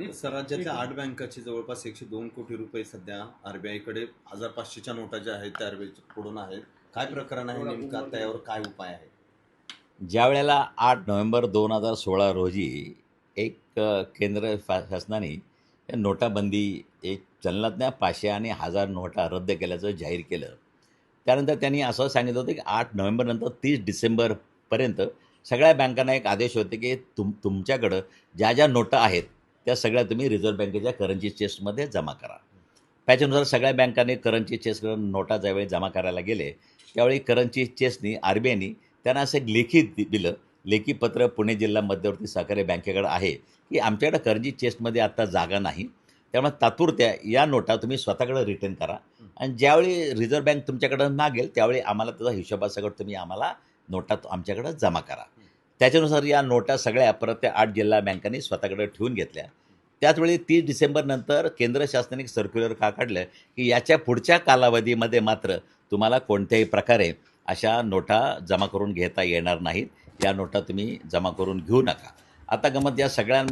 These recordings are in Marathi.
राज्यातल्या आठ बँकाची जवळपास एकशे दोन कोटी रुपये सध्या आरबीआयकडे हजार पाचशेच्या नोटा ज्या आहेत त्या आरबीआयकडून आहेत. काय प्रकरण आहे नेमका? त्यावर काय उपाय आहे? ज्या वेळेला आठ नोव्हेंबर दोन हजार सोळा रोजी एक केंद्र शासनाने नोटाबंदी एक चलनातल्या पाचशे आणि हजार नोटा रद्द केल्याचं जाहीर केलं. त्यानंतर त्यांनी असं सांगितलं होतं की आठ नोव्हेंबरनंतर तीस डिसेंबरपर्यंत सगळ्या बँकांना एक आदेश होते की तुम तुमच्याकडं ज्या ज्या नोटा आहेत त्या सगळ्या तुम्ही रिझर्व्ह बँकेच्या करन्सी चेस्टमध्ये जमा करा. त्याच्यानुसार सगळ्या बँकांनी करन्सी चेस्ट नोटा ज्यावेळी जमा करायला गेले त्यावेळी करन्सी चेस्टनी आर बी आयनी त्यांना असं एक लेखी दि- दिलं. लेखी पत्र पुणे जिल्हा मध्यवर्ती सहकारी बँकेकडे आहे की आमच्याकडे करन्सी चेस्टमध्ये आत्ता जागा नाही. त्यामुळे तात्पुरत्या या नोटा तुम्ही स्वतःकडे रिटर्न करा. आणि ज्यावेळी रिझर्व्ह बँक तुमच्याकडं मागेल त्यावेळी आम्हाला त्याचा हिशोबासकट तुम्ही आम्हाला नोटा तो- आमच्याकडं जमा करा. त्याच्यानुसार या नोटा सगळ्या परत त्या आठ जिल्हा बँकांनी स्वतःकडे ठेवून घेतल्या. त्याचवेळी तीस डिसेंबरनंतर केंद्र शासनाने एक सर्क्युलर का काढलं की याच्या पुढच्या कालावधीमध्ये मात्र तुम्हाला कोणत्याही प्रकारे अशा नोटा जमा करून घेता येणार नाहीत. या नोटा तुम्ही जमा करून घेऊ नका. आता गमत या सगळ्या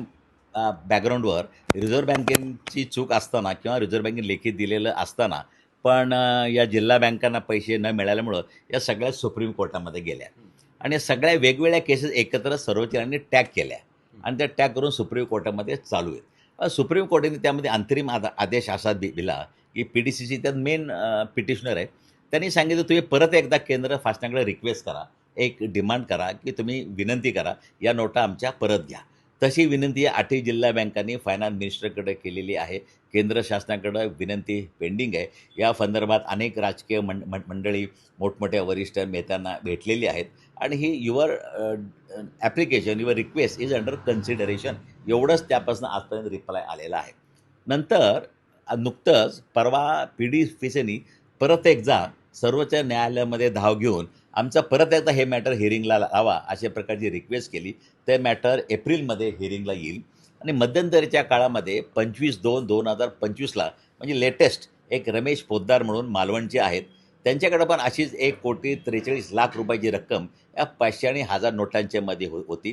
बॅकग्राऊंडवर रिझर्व्ह बँकेची चूक असताना किंवा रिझर्व्ह बँकेने लेखी दिलेलं असताना पण या जिल्हा बँकांना पैसे न मिळाल्यामुळं या सगळ्या सुप्रीम कोर्टामध्ये गेल्या. आणि या सगळ्या वेगवेगळ्या केसेस एकत्र सर्वोच्च न्यायालयाने टॅग केल्या. आणि त्या टॅग करून सुप्रीम कोर्टामध्ये चालू आहेत. सुप्रीम कोर्टाने त्यामध्ये अंतरिम आदा आदेश असा दि दिला की पी डी सी सी त्यात मेन पिटिशनर आहे त्यांनी सांगितलं तुम्ही परत एकदा केंद्र शासनाकडे रिक्वेस्ट करा एक डिमांड करा की तुम्ही विनंती करा या नोटा आमच्या परत घ्या. तशी विनंती आठही जिल्हा बँकांनी फायनान्स मिनिस्टरकडे केलेली आहे. केंद्र शासनाकडं विनंती पेंडिंग आहे. या संदर्भात अनेक राजकीय मंड मंडळी मोठमोठ्या वरिष्ठ नेत्यांना भेटलेली आहेत. आणि ही your application your request is under consideration एवढंच त्यापासून आजपर्यंत रिप्लाय आलेला आहे. नंतर नुकतंच परवा पी डी फिसेनी परत एकदा सर्वोच्च न्यायालयामध्ये धाव घेऊन आमचा परत एकदा हे मॅटर हिअरिंगला लावा अशा प्रकारची रिक्वेस्ट केली. ते मॅटर एप्रिलमध्ये हिअरिंगला येईल. आणि मध्यंतरीच्या काळामध्ये पंचवीस दोन दोन हजार पंचवीसला म्हणजे लेटेस्ट एक रमेश पोद्दार म्हणून मालवणचे आहेत त्यांच्याकडे पण अशीच एक कोटी त्रेचाळीस लाख रुपयाची रक्कम या पाचशे आणि हजार नोटांच्या मध्ये हो होती.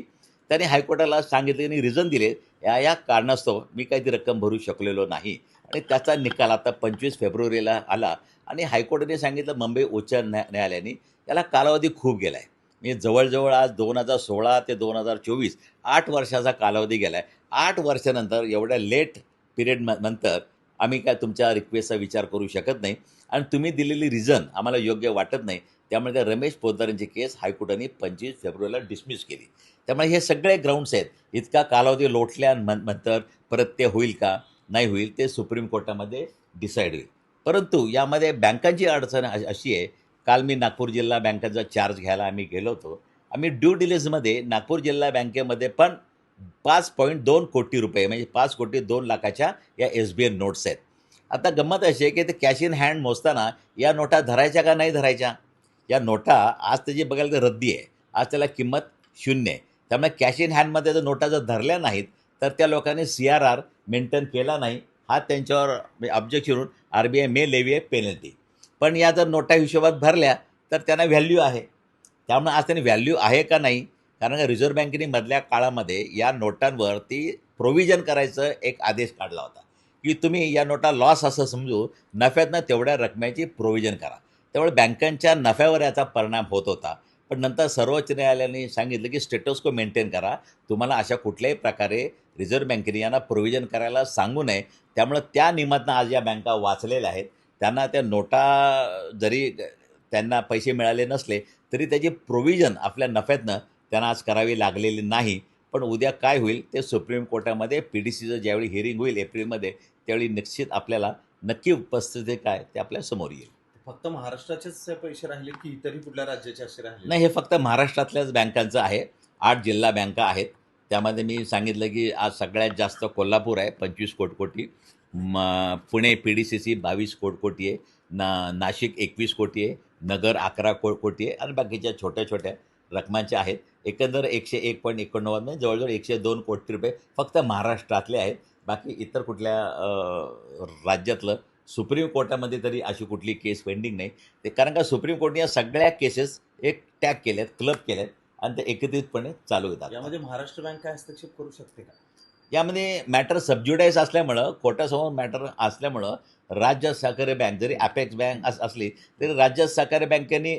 त्यांनी हायकोर्टाला सांगितले आणि रिझन दिले. या या कारणास्तव मी काही ती रक्कम भरू शकलेलो नाही. आणि त्याचा निकाल आता पंचवीस फेब्रुवारीला आला. आणि हायकोर्टाने सांगितलं मुंबई उच्च न्या न्यायालयाने याला कालावधी खूप गेला आहे म्हणजे जवळजवळ आज दोन हजार सोळा ते दोन हजार चोवीस आठ वर्षाचा कालावधी गेला आहे आठ वर्षानंतर एवढ्या लेट पिरियड नंतर आम्ही काय तुमच्या रिक्वेस्टचा विचार करू शकत नाही. आणि तुम्ही दिलेली रिझन आम्हाला योग्य वाटत नाही. त्यामुळे त्या रमेश पोद्दारांची केस हायकोर्टाने पंचवीस फेब्रुवारीला डिसमिस केली. त्यामुळे हे सगळे ग्राउंड्स आहेत. इतका कालावधी लोटल्यानंतर परत ते होईल का? नाही होईल ते सुप्रीम कोर्टामध्ये डिसाईड होईल. परंतु यामध्ये बँकांची अडचण अशी आहे काल मी नागपूर जिल्हा बँकेचा चार्ज घ्यायला आम्ही गेलो होतो. आम्ही ड्यू डिलिजमध्ये नागपूर जिल्हा बँकेमध्ये पण पाच पॉईंट दोन कोटी रुपये म्हणजे पाच कोटी दोन लाखाच्या या एस बी आय नोट्स आहेत. आता गंमत अशी आहे की ते कॅश इन हँड मोजताना या नोटा धरायच्या का नाही धरायच्या? या नोटा आज त्याची बघायला तर रद्दी आहे. आज त्याला किंमत शून्य आहे. त्यामुळे कॅश इन हँडमध्ये जर नोटा जर धरल्या नाहीत तर त्या लोकांनी सी आर आर मेंटेन केला नाही. हा त्यांच्यावर ऑब्जेक्शन होऊन R B I may levy आहे पेनल्टी पण या जर नोटा हिशोबात भरल्या तर त्यांना व्हॅल्यू आहे. त्यामुळे आज त्यांनी व्हॅल्यू आहे का नाही? कारण का रिझर्व्ह बँकेने मधल्या काळामध्ये या नोटांवर ती प्रोव्हिजन करायचं एक आदेश काढला होता. की तुम्ही या नोटा लॉस असं समजू नफ्यातनं तेवढ्या रकमेची प्रोव्हिजन करा. त्यामुळे बँकांच्या नफ्यावर याचा परिणाम होत होता. पण नंतर सर्वोच्च न्यायालयाने सांगितलं की स्टेटस्को मेंटेन करा. तुम्हाला अशा कुठल्याही प्रकारे रिझर्व्ह बँकेने यांना प्रोव्हिजन करायला सांगू नये. त्यामुळं त्या निमित्तानं आज या बँका वाचलेल्या आहेत. त्यांना त्या नोटा जरी त्यांना पैसे मिळाले नसले तरी त्याची प्रोव्हिजन आपल्या नफ्यातनं त्यांना आज करावी लागलेली नाही. पण उद्या काय होईल ते सुप्रीम कोर्टामध्ये पी डी सीचं ज्यावेळी हिअरिंग होईल एप्रिलमध्ये त्यावेळी निश्चित आपल्याला नक्की उपस्थिती काय ते आपल्यासमोर येईल. फक्त महाराष्ट्राचेच पैसे राहिले की इतरही कुठल्या राज्याचे असे राहिले? नाही हे फक्त महाराष्ट्रातल्याच बँकांचं आहे. आठ जिल्हा बँका आहेत. त्यामध्ये मी सांगितलं की आज सगळ्यात जास्त कोल्हापूर आहे पंचवीस कोटकोटी. म Pune P D C C बावीस कोटकोटी आहे ना नाशिक एकवीस कोटी आहे नगर अकरा को कोटी आहे आणि बाकीच्या छोट्या छोट्या रकमांच्या आहेत. एकंदर एकशे एक पॉईंट एकोणनव्वद म्हणजे जवळजवळ एकशे दोन कोटी रुपये फक्त महाराष्ट्रातले आहेत. बाकी इतर कुठल्या राज्यातलं सुप्रीम कोर्टामध्ये तरी अशी कुठली केस पेंडिंग नाही. ते कारण का सुप्रीम कोर्टने या सगळ्या केसेस एक टॅग केल्यात क्लब केल्यात. आणि ते एकत्रितपणे चालू येतात यामध्ये महाराष्ट्र बँक काय हस्तक्षेप करू शकते का? यामध्ये मॅटर सबज्युडाईज असल्यामुळं कोर्टासमोर मॅटर असल्यामुळं राज्य सहकारी बँक जरी ॲपेक्स बँक अस असली तरी राज्य सहकारी बँकेने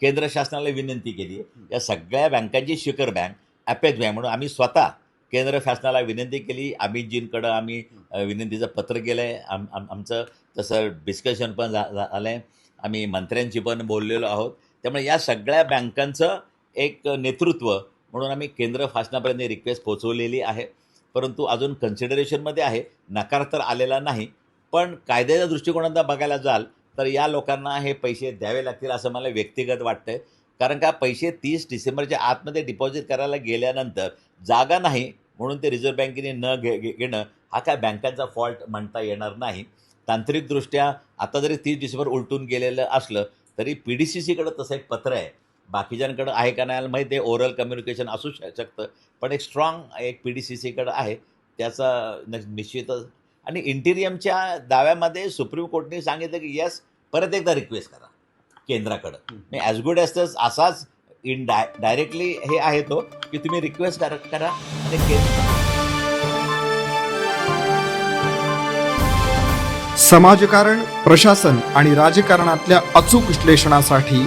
केंद्र शासनाला विनंती केली. या सगळ्या बँकांची शिखर बँक ॲपेक्स बँक म्हणून आम्ही स्वतः केंद्र शासनाला विनंती केली. अमितजींकडं आम्ही विनंतीचं पत्र केलं आहे आम आम आमचं तसं डिस्कशन पण झालं आहे आम्ही मंत्र्यांशी पण बोललेलो आहोत. त्यामुळे या सगळ्या बँकांचं एक नेतृत्व म्हणून आम्ही केंद्र शासनापर्यंत रिक्वेस्ट पोहोचवलेली आहे. परंतु अजून कन्सिडरेशनमध्ये आहे. नकार तर आलेला नाही. पण कायद्याच्या दृष्टिकोनात बघायला जाल तर या लोकांना हे पैसे द्यावे लागतील असं मला व्यक्तिगत वाटतंय. कारण का पैसे तीस डिसेंबरच्या आतमध्ये डिपॉझिट करायला गेल्यानंतर जागा नाही म्हणून ते रिझर्व्ह बँकेने न घे घे- घेणं हा काय बँकांचा फॉल्ट म्हणता येणार नाही. तांत्रिकदृष्ट्या आता जरी तीस डिसेंबर उलटून गेलेलं असलं तरी पी डी सी सीकडं तसं एक पत्र आहे. बाकीच्यांकडं आहे का नाही माहिती आहे ओरल कम्युनिकेशन असू शकतं. पण एक स्ट्रॉंग एक पी डी सी सीकडं आहे. त्याचा न- निश्चितच. आणि इंटिरियमच्या दाव्यामध्ये सुप्रीम कोर्टने सांगितलं की येस परत एकदा रिक्वेस्ट करा. केंद्राकडं. मी ॲज गुड ॲज तस असाच इन डाय डायरेक्टली हे आहे तो की तुम्ही रिक्वेस्ट करा करा आणि समाजकारण प्रशासन आणि राजकारणातल्या अचूक विश्लेषणासाठी